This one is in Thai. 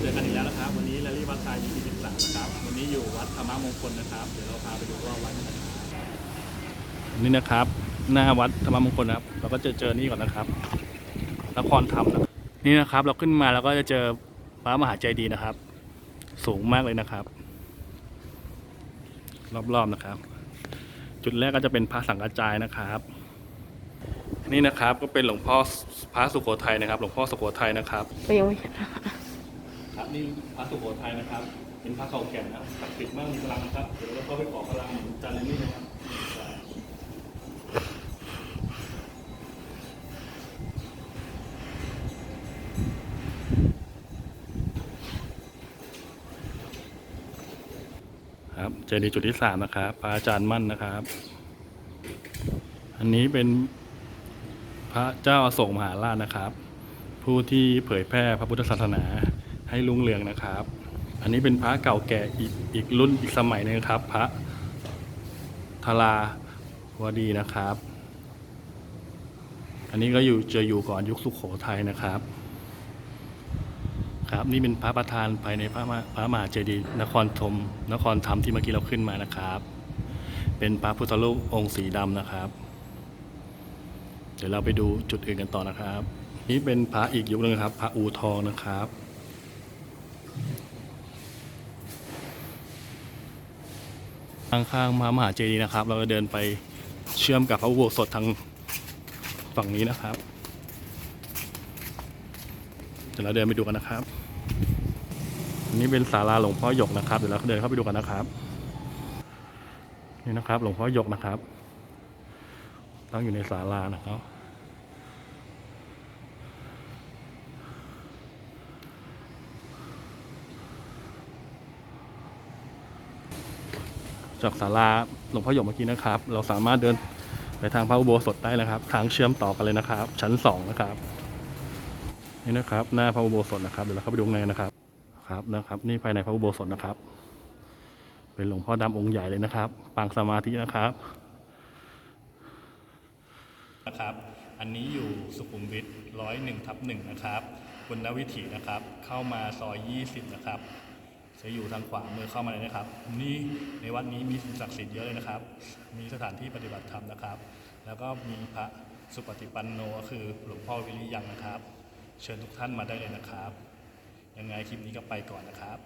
เจอกันอีกแล้วนะครับ วันนี้แรลลี่วัดไทยที่13นะครับ วันนี้อยู่วัดธรรมมงคลนะครับ เดี๋ยวเราพาไปดูว่าวัดไหนนี่นะครับ หน้าวัดธรรมมงคลนะครับ เราก็จะเจอนี่ก่อนนะครับ นครธรรมนะครับนี่นะครับ เราขึ้นมาแล้วก็จะเจอพระมหาใจดีย์นะครับ สูงมากเลยนะครับ รอบๆนะครับ จุดแรกก็จะเป็นพระสังกัจจายนะครับนี่นะครับก็เป็นหลวงพ่อพระสุโขทัยนะครับ หลวงพ่อสุโขทัยนะครับก็ยังไม่เห็ นี่พระสุโขทัยนะครับ เป็นพระเก่าแก่นะศักดิ์สิทธิ์มากมีพลังนะครับ เดี๋ยวเราเข้าไปขอพลังเหมือนจันทร์นี่นะครับครับเจดีย์จุดที่สามนะครับพระอาจารย์มั่นนะครับ อันนี้เป็นพระเจ้าอโศกมหาราชนะครับ ผู้ที่เผยแพร่พระพุทธศาสนา ให้รุ่งเรืองนะครับ อันนี้เป็นพระเก่าแก่อีกอีกรุ่นอีกสมัยหนึงครับ พระธาราวดีนะครับ อันนี้ก็อยู่จะอยู่ก่อนยุคสุขโขทัยนะครับ ครับนี่เป็นพระประธานภายในพระมหาพระมหาเจดีย์นครธมนครธรรมที่เมื่อกี้เราขึ้นมานะครับ เป็นพระพุทธรูปองค์สีดำนะครับ เดี๋ยวเราไปดูจุดอื่นกันต่อนะครับ นี่เป็นพระอีกยุคหนึงครับ พระอูทองนะครับ ข้างๆพระมหาเจดีย์นะครับ เราจะเดินไปเชื่อมกับพระอุโบสถทางฝั่งนี้นะครับ เดี๋ยวเราเดินไปดูกันนะครับอันนี้เป็นศาลาหลวงพ่อหยกนะครับ เดี๋ยวเราเดินเข้าไปดูกันนะครับ นี่นะครับ หลวงพ่อหยกนะครับ ตั้งอยู่ในศาลานะครับ จากศาลาหลวงพ่อหยกเมื่อกี้นะครับ เราสามารถเดินไปทางพระอุโบสถได้นะครับ ทางเชื่อมต่อกันเลยนะครับ ชั้นสองนะครับนี่นะครับ หน้าพระอุโบสถนะครับเดี๋ยวเราเข้าไปดูข้างในนะครับครับนะครับ นี่ภายในพระอุโบสถนะครับ เป็นหลวงพ่อดำองค์ใหญ่เลยนะครับ ปางสมาธินะครับนะครับ อันนี้อยู่สุขุมวิทร้อยหนึ่งทับหนึ่งนะครับบุญนวิถีนะครับ เข้ามาซอยยี่สิบนะครับ จะอยู่ทางขวามือเข้ามาเลยนะครับ นี่ในวัดนี้มีสิ่งศักดิ์สิทธิ์เยอะเลยนะครับ มีสถานที่ปฏิบัติธรรมนะครับ แล้วก็มีพระสุปฏิปันโนก็คือหลวงพ่อวิริยังนะครับ เชิญทุกท่านมาได้เลยนะครับ ยังไงคลิปนี้ก็ไปก่อนนะครับ